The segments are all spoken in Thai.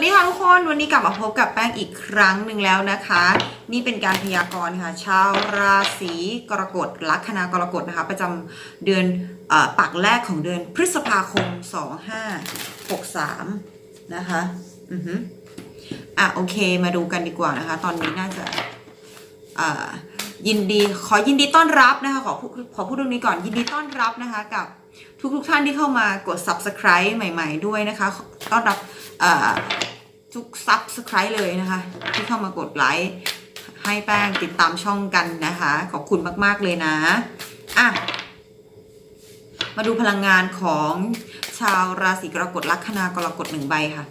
วัสดีค่ะทุกคนวันนี้กลับมาพบกับแป้งอีกครั้งหนึ่งแล้วนะคะ นี่เป็นการพยากรณ์ค่ะชาวราศีกรกฎลัคนากรกฎนะคะ ประจำเดือนอปักแรกของเดือนพฤษภาคม 2563 นะคะอือฮึอะโอเคมาดูกันดีกว่านะคะ ตอนนี้น่าจะอ่ายินดีขอยินดีต้อนรับนะคะขอขอพูดตรงนี้ก่อนยินดีต้อนรับนะคะกับทุกทุกๆท่านที่เข้ามากด subscribe ใหม่ ๆ ด้วยนะคะ ต้อนรับอ่า ทุกซับสไครต์เลยนะคะ ที่เข้ามากดไลค์ให้แป้งติดตามช่องกันนะคะ ขอบคุณมาก ๆ เลยนะอะมาดูพลังงานของชาวราศีกรกฎลัคนากรกฎหนึ่งใบค่ะ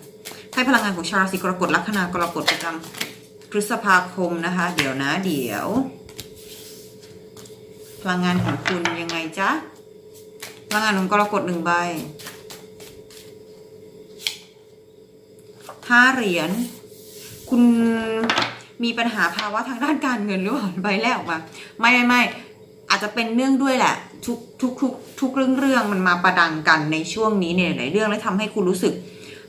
ให้พลังงานของชาวราศีกรกฎลัคนากรกฎประจำพฤษภาคมนะคะ เดี๋ยวนะ เดี๋ยว พลังงานของคุณยังไงจ๊ะพลังงานของกรกฎหนึ่งใบ ห้าเหรียญ คุณมีปัญหาภาวะทางด้านการเงินหรือเปล่าใบแรกออกมา ไม่ไม่ไม่อาจจะเป็นเนื่องด้วยแหละ ทุกทุกทุกทุกเรื่องเรื่องมันมาประดังกันในช่วงนี้เนี่ยหลายเรื่องแล้วทำให้คุณรู้สึก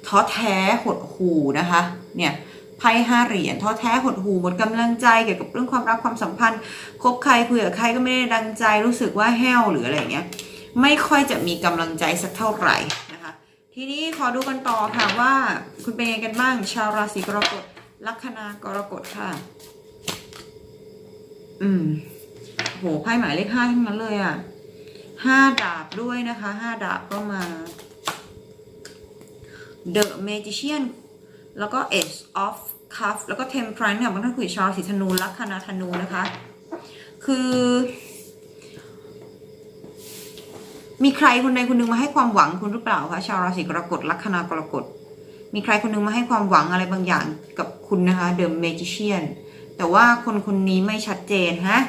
ท้อแท้หดหู่นะคะ เนี่ยไพ่ห้าเหรียญท้อแท้หดหู่หมดกำลังใจเกี่ยวกับเรื่องความรักความสัมพันธ์คบใครคุยกับใครก็ไม่ได้ดังใจรู้สึกว่าแห้วหรืออะไรเงี้ยไม่ค่อยจะมีกำลังใจสักเท่าไหร่ ทีนี้ขอดูกันต่อค่ะว่าคุณเป็นยังไงกันบ้าง ชาวราศีกรกฎลัคนากรกฎค่ะ อืมโหไพ่หมายเลขห้าทั้งนั้นเลยอะห้าดาบด้วยนะคะห้าดาบก็มา The Magician แล้วก็ Ace of Cup แล้วก็ Temperance ค่ะบางท่านคุยชาวราศีธนูลัคนาธนูนะคะ คือ มีใครคนใดคนหนึ่งมาให้ความหวังคุณหรือเปล่าคะชาวราศีกรกฎลัคนากรกฎมีใครคนหนึงมาให้ความหวังอะไรบางอย่างกับคุณนะคะ The Magician แต่ว่าคนคนนี้ไม่ชัดเจนฮะ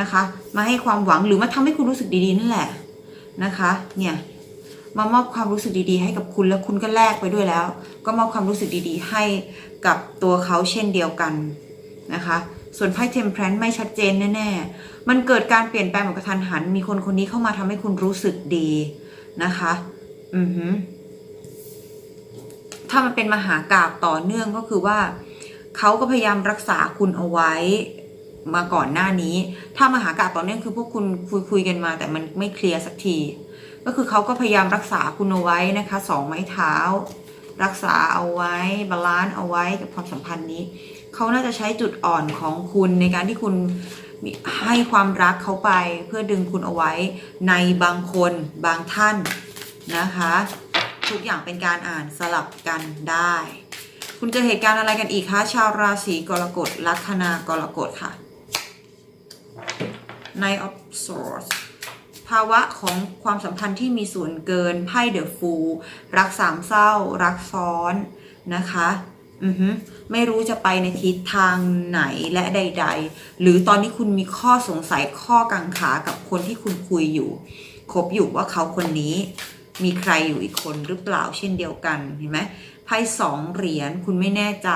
นะคะ มาให้ความหวังหรือมาทำให้คุณรู้สึกดีๆนั่นแหละนะคะ เนี่ยมามอบความรู้สึกดีๆ ให้กับคุณแล้วคุณก็แลกไปด้วยแล้ว ก็มอบความรู้สึกดีๆ ให้กับตัวเขาเช่นเดียวกันนะคะ ส่วนไพ่เทมเพลนไม่ชัดเจนแน่ๆ มันเกิดการเปลี่ยนแปลงแบบกระทันหัน มีคนคนนี้เข้ามาทำให้คุณรู้สึกดีนะคะ อือหือถ้ามันเป็นมหากราบต่อเนื่องก็คือว่าเขาก็พยายามรักษาคุณเอาไว้มาก่อนหน้านี้ ถ้ามหากราบต่อเนื่องคือพวกคุณคุยคุยกันมา แต่มันไม่เคลียร์สักที ก็คือเขาก็พยายามรักษาคุณเอาไว้นะคะสองไม้เท้า รักษาเอาไว้บาลานซ์เอาไว้กับความสัมพันธ์นี้เขาน่าจะใช้จุดอ่อนของคุณในการที่คุณ ให้ความรักเขาไปเพื่อดึงคุณเอาไว้ในบางคนบางท่านนะคะ ทุกอย่างเป็นการอ่านสลับกันได้ คุณเจะเหตุการณ์อะไรกันอีกคะชาวราศีกรกฎลัคนากรกฎค่ะ Knight of Swords ภาวะของความสัมพันธ์ที่มีส่วนเกินไพ่เดอะฟู รักสามเศร้า รักซ้อนนะคะ อือฮึไม่รู้จะไปในทิศทางไหนและใด ๆ หรือตอนนี้คุณมีข้อสงสัยข้อกังขากับคนที่คุณคุยอยู่คบอยู่ว่าเขาคนนี้มีใครอยู่อีกคนหรือเปล่าเช่นเดียวกันเห็นไหมไพ่สองเหรียญคุณไม่แน่ใจ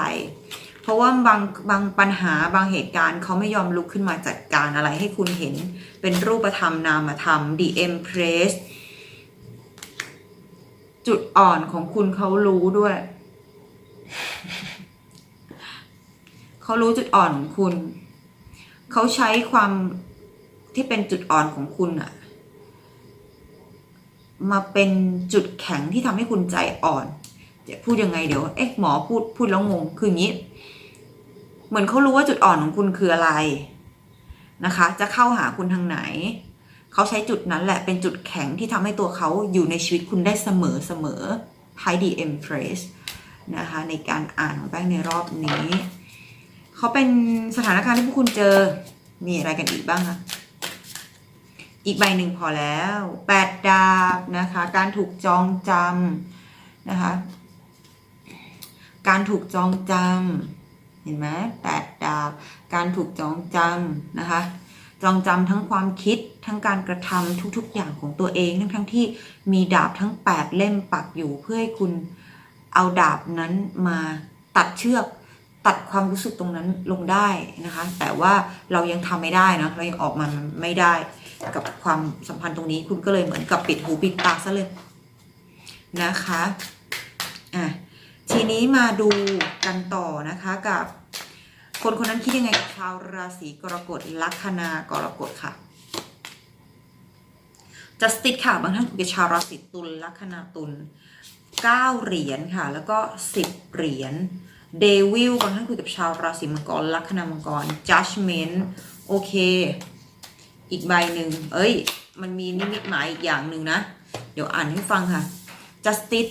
เพราะว่าบางบางปัญหาบางเหตุการณ์เขาไม่ยอมลุกขึ้นมาจัดการอะไรให้คุณเห็นเป็นรูปธรรมนามธรรม The Empress จุดอ่อนของคุณเขารู้ด้วย เขารู้จุดอ่อนของคุณ เขาใช้ความที่เป็นจุดอ่อนของคุณอะมาเป็นจุดแข็งที่ทำให้คุณใจอ่อนจะพูดยังไงเดี๋ยว เอ๊ะหมอพูดพูดแล้วงง คืออย่างนี้ เหมือนเขารู้ว่าจุดอ่อนของคุณคืออะไรนะคะ จะเข้าหาคุณทางไหน เขาใช้จุดนั้นแหละเป็นจุดแข็งที่ทำให้ตัวเขาอยู่ในชีวิตคุณได้เสมอเสมอ High D Empress นะคะในการอ่านของแป้งในรอบนี้เขาเป็นสถานการณ์ที่พวกคุณเจอมีอะไรกันอีกบ้างคะอีกใบหนึ่งพอแล้วแปดดาบนะคะ การถูกจองจำนะคะ การถูกจองจำเห็นไหมแปดดาบ การถูกจองจำนะคะ จองจำทั้งความคิดทั้งการกระทำทุกๆอย่างของตัวเองทั้งทั้งที่มีดาบทั้งแปดเล่มปักอยู่เพื่อให้คุณ เอาดาบนั้นมาตัดเชือกตัดความรู้สึกตรงนั้นลงได้นะคะ แต่ว่าเรายังทำไม่ได้นะเรายังออกมาไม่ได้กับความสัมพันธ์ตรงนี้ คุณก็เลยเหมือนกับปิดหูปิดตาซะเลยนะคะอะทีนี้มาดูกันต่อนะคะกับคนคนนั้นคิดยังไงกับชาวราศีกรกฎลัคนากรกฎค่ะจัสติสค่ะบางท่านคุยกับชาวราศีตุลลัคนาตุล 9 เหรียญค่ะ แล้วก็ 10 เหรียญเดวิลบางท่านคุยกับชาวราศีมังกรลัคนามังกร judgment โอเค อีกใบหนึ่งเอ้ย มันมีนิมิตหมายอีกอย่างหนึ่งนะ เดี๋ยวอ่านให้ฟังค่ะ justice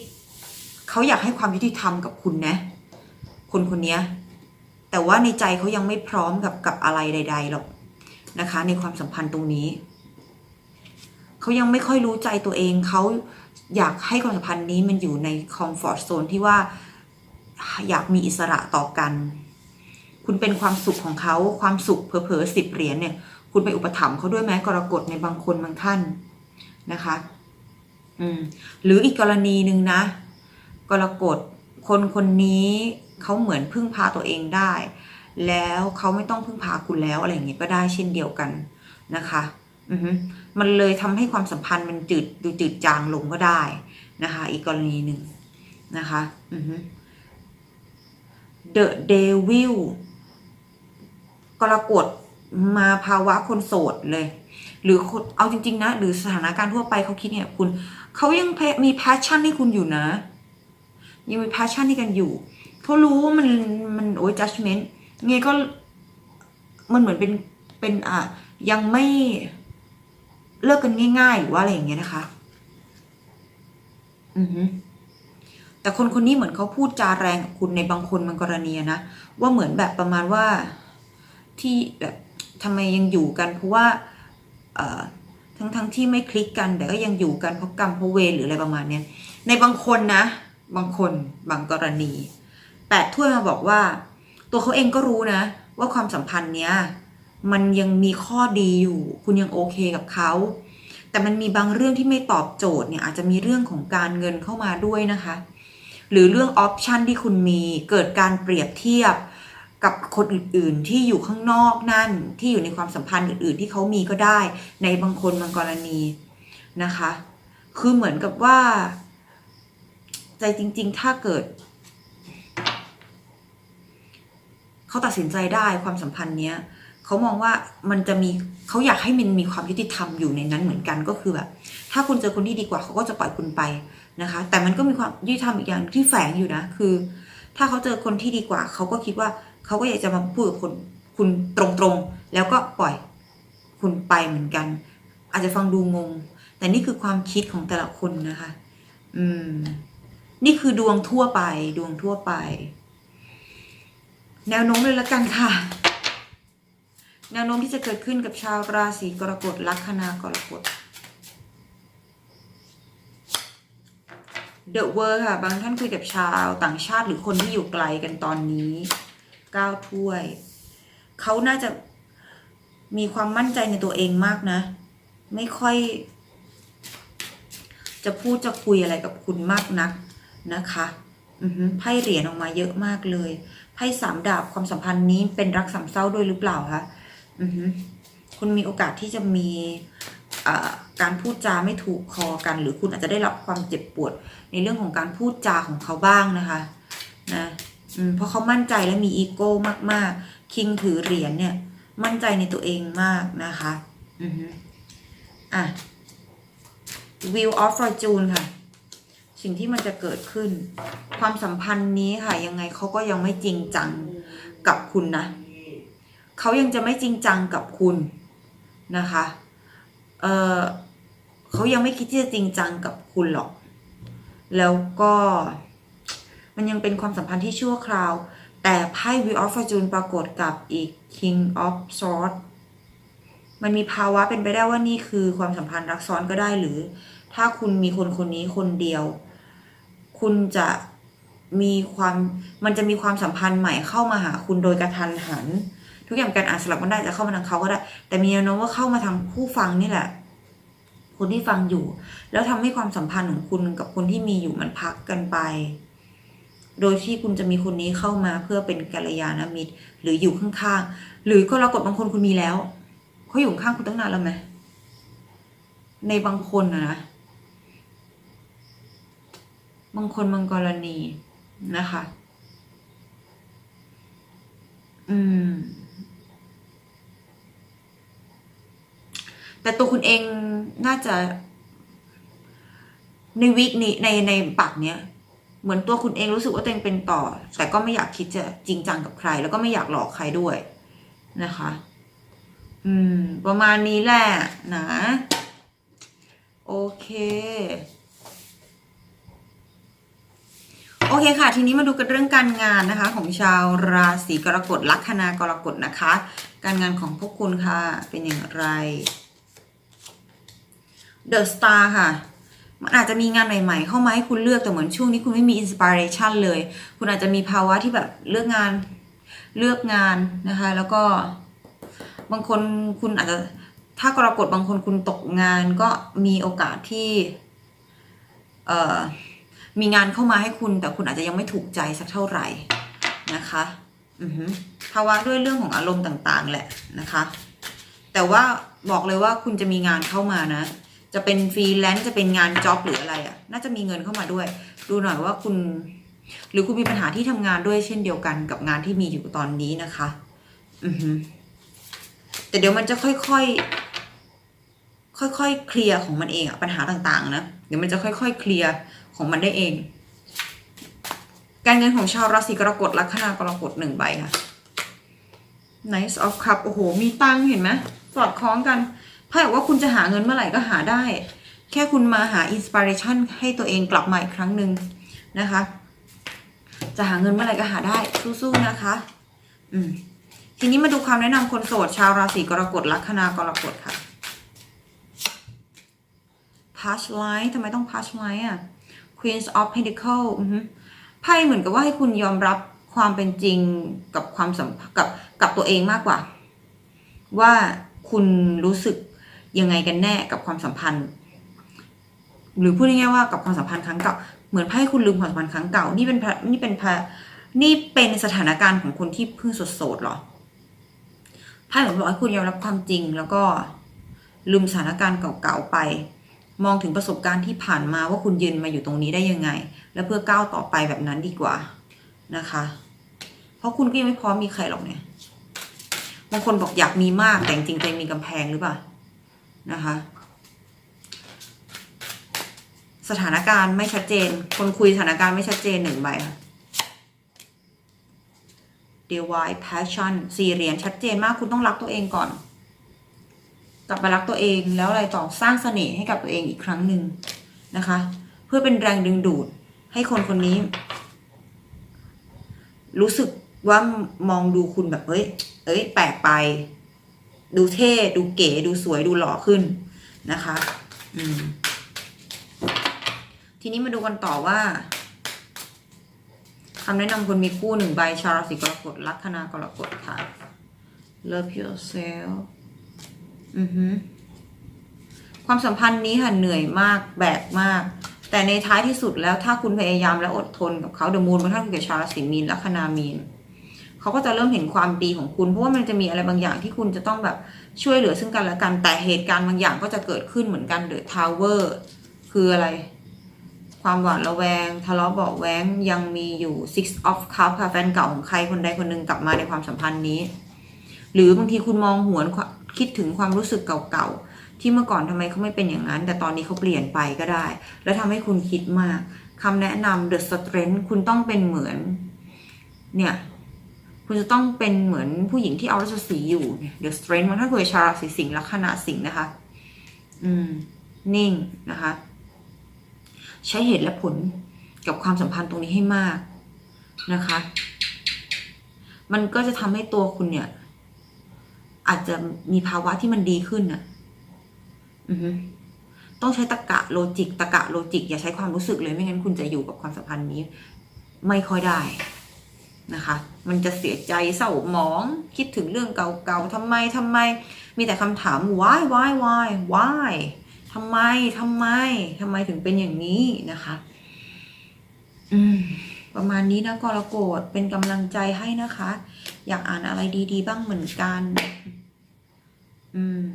เขาอยากให้ความยุติธรรมกับคุณนะ คนคนนี้แต่ว่าในใจเขายังไม่พร้อมกับกับอะไรใด ๆหรอกนะคะ ในความสัมพันธ์ตรงนี้ เขายังไม่ค่อยรู้ใจตัวเองเขา อยากให้ความสัมพันธ์นี้มันอยู่ในคอมฟอร์ z โซนที่ว่าอยากมีอิสระต่อกัน คุณเป็นความสุขของเขาความสุขเผลอๆสิบเหรียญเนี่ย คุณไปอุปถัมภ์เขาด้วยไหมกรกฎในบางคนบางท่านนะคะ อืม หรืออีกกรณีหนึ่งนะ กรกฎคนคนนี้เขาเหมือนพึ่งพาตัวเองได้ แล้วเขาไม่ต้องพึ่งพาคุณแล้วอะไรอย่างเงี้ยก็ได้เช่นเดียวกันนะคะ อือฮึ มันเลยทำให้ความสัมพันธ์มันจืดดูจืดจางลงก็ได้นะคะ อีกกรณีหนึ่งนะคะอือฮึ The Devil กรกฎมาภาวะคนโสดเลย หรือเอาจริง ๆ นะ หรือสถานการณ์ทั่วไปเขาคิดเนี่ยคุณเขายังมีแพชชั่นให้คุณอยู่นะ ยังมีแพชชั่นให้กันอยู่เขารู้ว่ามันมันโอ้ย judgment ไงก็มันเหมือนเป็นเป็นอะยังไม่ เลิกกันง่าย ๆ หรือว่าอะไรอย่างเงี้ยนะคะ อือฮึแต่คนคนนี้เหมือนเขาพูดจาแรงกับคุณในบางคนบางกรณีนะว่าเหมือนแบบประมาณว่าที่แบบทำไมยังอยู่กัน เพราะว่า เอ่อทั้งทั้งที่ไม่คลิกกัน แต่ก็ยังอยู่กันเพราะกรรมเพราะเวรหรืออะไรประมาณเนี้ยในบางคนนะ บางคนบางกรณีแปดถ้วยมาบอกว่า ตัวเขาเองก็รู้นะ ว่าความสัมพันธ์เนี้ย มันยังมีข้อดีอยู่ คุณยังโอเคกับเขาแต่มันมีบางเรื่องที่ไม่ตอบโจทย์เนี่ยอาจจะมีเรื่องของการเงินเข้ามาด้วยนะคะ หรือเรื่องออปชันที่คุณมีเกิดการเปรียบเทียบกับคนอื่นๆ ที่อยู่ข้างนอกนั่นที่อยู่ในความสัมพันธ์อื่น ๆ ที่เขามีก็ได้ ในบางคนบางกรณีนะคะ คือเหมือนกับว่า ใจจริง ๆ ถ้าเกิด เขาตัดสินใจได้ความสัมพันธ์เนี้ย เขามองว่ามันจะมีเขาอยากให้มันมีความยุติธรรมอยู่ในนั้นเหมือนกันก็คือแบบ ถ้าคุณเจอคนที่ดีกว่าเขาก็จะปล่อยคุณไปนะคะ แต่มันก็มีความยุติธรรมอีกอย่างที่แฝงอยู่นะคือ ถ้าเขาเจอคนที่ดีกว่าเขาก็คิดว่าเขาก็อยากจะมาพูดกับคนคุณตรงๆ แล้วก็ปล่อยคุณไปเหมือนกัน อาจจะฟังดูงง แต่นี่คือความคิดของแต่ละคนนะคะ อืม นี่คือดวงทั่วไป ดวงทั่วไป แนวโน้มเลยละกันค่ะ แนวโน้มที่จะเกิดขึ้นกับชาวราศีกรกฎลัคนากรกฎเดอะเวอร์ค่ะ บางท่านคุยกับชาวต่างชาติหรือคนที่อยู่ไกลกันตอนนี้เก้าถ้วย เขาน่าจะมีความมั่นใจในตัวเองมากนะ ไม่ค่อย จะพูดจะคุยอะไรกับคุณมากนักนะคะไพ่เหรียญออกมาเยอะมากเลยไพ่สามดาบความสัมพันธ์นี้เป็นรักสามเศร้าด้วยหรือเปล่าคะ คุณมีโอกาสที่จะมีการพูดจาไม่ถูกคอกัน หรือคุณอาจจะได้รับความเจ็บปวด ในเรื่องของการพูดจาของเขาบ้างนะคะนะเพราะเขามั่นใจและมีอีโก้มาก ๆ คิงถือเหรียญเนี่ย มั่นใจในตัวเองมากนะคะอือฮึอะ Wheel of Fortune ค่ะ สิ่งที่มันจะเกิดขึ้น ความสัมพันธ์นี้ค่ะ ยังไงเขาก็ยังไม่จริงจังกับคุณนะ เขายังจะไม่จริงจังกับคุณนะคะเออเขายังไม่คิดที่จะจริงจังกับคุณหรอก แล้วก็มันยังเป็นความสัมพันธ์ที่ชั่วคราว แต่ไพ่ Wheel of Fortune ปรากฏกับอีก King of Swords มันมีภาวะเป็นไปได้ว่านี่คือความสัมพันธ์รักซ้อนก็ได้หรือ ถ้าคุณมีคนคนนี้คนเดียว คุณจะมีความมันจะมีความสัมพันธ์ใหม่เข้ามาหาคุณโดยกระทันหัน ทุกอย่างการอ่านสลับมันได้จะเข้ามาทางเขาก็ได้ แต่มีแนวโน้มว่าเข้ามาทางผู้ฟังนี่แหละ คนที่ฟังอยู่ แล้วทำให้ความสัมพันธ์ของคุณกับคนที่มีอยู่มันพักกันไป โดยที่คุณจะมีคนนี้เข้ามาเพื่อเป็นกัลยาณมิตร หรืออยู่ข้างๆหรือก็รากฏบางคนคุณมีแล้วเขาอยู่ข้างคุณตั้งนานแล้วไหมในบางคนนะนะบางคนบางกรณีนะคะ อืม แต่ตัวคุณเองน่าจะ ในวิกนี้ในในปักเนี้ยเหมือนตัวคุณเองรู้สึกว่าตัวเองเป็นต่อ แต่ก็ไม่อยากคิดจะจริงจังกับใคร แล้วก็ไม่อยากหลอกใครด้วยนะคะ อืม ประมาณนี้แหละนะ โอเค โอเคค่ะ ทีนี้มาดูกันเรื่องการงานนะคะ ของชาวราศีกรกฎลัคนากรกฎนะคะ การงานของพวกคุณค่ะ เป็นอย่างไร เดอะสตาร์ค่ะ มันอาจจะมีงานใหม่ ๆ เข้ามาให้คุณเลือกแต่เหมือนช่วงนี้คุณไม่มีอินสปิเรชันเลย คุณอาจจะมีภาวะที่แบบเลือกงานเลือกงานนะคะ แล้วก็ บางคนคุณอาจจะถ้ากรกฎบางคนคุณตกงานก็มีโอกาสที่ เอ่อมีงานเข้ามาให้คุณ แต่คุณอาจจะยังไม่ถูกใจสักเท่าไหร่นะคะอืภาวะด้วยเรื่องของอารมณ์ต่าง ๆ แหละนะคะ แต่ว่าบอกเลยว่าคุณจะมีงานเข้ามานะ จะเป็นฟรีแลนซ์จะเป็นงานจ็อบหรืออะไรอะ่ะ น่าจะมีเงินเข้ามาด้วย ดูหน่อยว่าคุณ หรือคุณมีปัญหาที่ทำงานด้วยเช่นเดียวกันกับงานที่มีอยู่ตอนนี้นะคะ อือฮึแต่เดี๋ยวมันจะค่อยๆค่อยๆเคลียร์ของมันเองอะปัญหาต่างๆ นะเดี๋ยวมันจะค่อย ๆ เคลียร์ของมันได้เอง การเงินของชาวราศีกรกฎลัคนากรกฎหนึ่งใบค่ะ Nice of Cup โอ้โห มีตังค์เห็นไหมสอดคล้องกัน ถ้าบอกว่าคุณจะหาเงินเมื่อไหร่ก็หาได้ แค่คุณมาหาอินสปิเรชันให้ตัวเองกลับมาอีกครั้งหนึ่งนะคะ จะหาเงินเมื่อไหร่ก็หาได้สู้ๆนะคะ อืมทีนี้มาดูคำแนะนำคนโสด ชาวราศีกรกฎลัคนากรกฎค่ะ Past Life ทำไมต้อง Past Life อะ Queens of Pentacle อือฮึไพ่เหมือนกับว่าให้คุณยอมรับความเป็นจริงกับความสัมกับกับตัวเองมากกว่า ว่าคุณรู้สึก ยังไงกันแน่กับความสัมพันธ์ หรือพูดง่ายๆว่ากับความสัมพันธ์ครั้งเก่าเหมือนไพ่คุณลืมความสัมพันธ์ครั้งเก่านี่เป็นนี่เป็นนี่เป็นสถานการณ์ของคนที่เพิ่งโสดๆหรอไพ่เหมือนบอกให้คุณยอมรับความจริง แล้วก็ลืมสถานการณ์เก่าๆไป มองถึงประสบการณ์ที่ผ่านมาว่าคุณยืนมาอยู่ตรงนี้ได้ยังไง และเพื่อก้าวต่อไปแบบนั้นดีกว่านะคะ เพราะคุณก็ยังไม่พร้อมมีใครหรอกเนี่ยบางคนบอกอยากมีมากแต่จริงๆมีกำแพงหรือเปล่า นะคะ สถานการณ์ไม่ชัดเจน คนคุยสถานการณ์ไม่ชัดเจนหนึ่งใบค่ะ Divine Passion สี่เหรียญชัดเจนมากคุณต้องรักตัวเองก่อน กลับมารักตัวเองแล้วอะไรต่อสร้างเสน่ห์ให้กับตัวเองอีกครั้งหนึ่งนะคะ เพื่อเป็นแรงดึงดูดให้คนคนนี้ รู้สึกว่ามองดูคุณแบบเฮ้ย เอ้ย แปลกไป ดูเท่ดูเก๋ดูสวยดูหล่อขึ้นนะคะ อืม ทีนี้มาดูกันต่อว่าคำแนะนำคนมีคู่หนึ่งใบชาวราศีกรกฎลัคนากรกฎค่ะ love yourself อือฮึความสัมพันธ์นี้ค่ะเหนื่อยมากแบกมาก แต่ในท้ายที่สุดแล้วถ้าคุณพยายามและอดทนกับเขาเดอะมูนบางท่านคุยกับชาวราศีมีนลัคนามีน เขาก็จะเริ่มเห็นความดีของคุณ เพราะว่ามันจะมีอะไรบางอย่างที่คุณจะต้องแบบช่วยเหลือซึ่งกันและกัน แต่เหตุการณ์บางอย่างก็จะเกิดขึ้นเหมือนกันเดอะทาวเวอร์คืออะไร ความหวาดระแวง ทะเลาะเบาแวงยังมีอยู่ six of cups ค่ะแฟนเก่าของใครคนใดคนหนึ่งกลับมาในความสัมพันธ์นี้ หรือบางทีคุณมองหวนคิดถึงความรู้สึกเก่าๆที่เมื่อก่อนทำไมเขาไม่เป็นอย่างนั้น แต่ตอนนี้เขาเปลี่ยนไปก็ได้ แล้วทำให้คุณคิดมากคำแนะนำ the strength คุณต้องเป็นเหมือน เนี่ย คุณจะต้องเป็นเหมือนผู้หญิงที่เอาราชสีอยู่ the strength มันถ้าคุยชาราศีสิงห์ลัคนาสิงห์นะคะ อืม นิ่งนะคะ ใช้เหตุและผลกับความสัมพันธ์ตรงนี้ให้มากนะคะ มันก็จะทำให้ตัวคุณเนี่ย อาจจะมีภาวะที่มันดีขึ้นน่ะอือฮึต้องใช้ตะกะโลจิกตะกะโลจิก อย่าใช้ความรู้สึกเลยไม่งั้นคุณจะอยู่กับความสัมพันธ์นี้ ไม่ค่อยได้ นะคะ มันจะเสียใจเศร้าหมอง คิดถึงเรื่องเก่าๆทำไมทำไม มีแต่คำถาม why why why why ทำไมทำไมทำไมถึงเป็นอย่างนี้นะคะ อืม ประมาณนี้นะกรโกฎเป็นกำลังใจให้นะคะ อยากอ่านอะไรดี ๆ บ้างเหมือนกัน อืม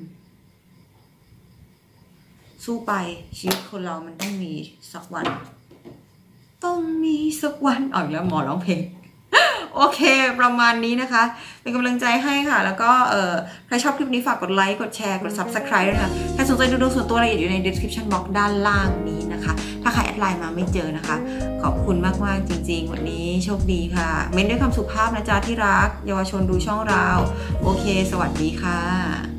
สู้ไปชีวิตคนเรามันต้องมีสักวัน ต้องมีสักวันอ๋ออีกแล้วหมอร้องเพลง โอเค ประมาณนี้นะคะ เป็นกำลังใจให้ค่ะ แล้วก็เออใครชอบคลิปนี้ฝากกดไลค์กดแชร์กด subscribe ด้วยนะคะใครสนใจดูดวงส่วนตัวรายละเอียดอยู่ใน description box ด้านล่างนี้นะคะ ถ้าใครแอดไลน์มาไม่เจอนะคะ ขอบคุณมากๆจริง ๆ วันนี้โชคดีค่ะ เม้นด้วยคำสุภาพนะจ๊ะที่รัก เยาวชนดูช่องเรา โอเค สวัสดีค่ะ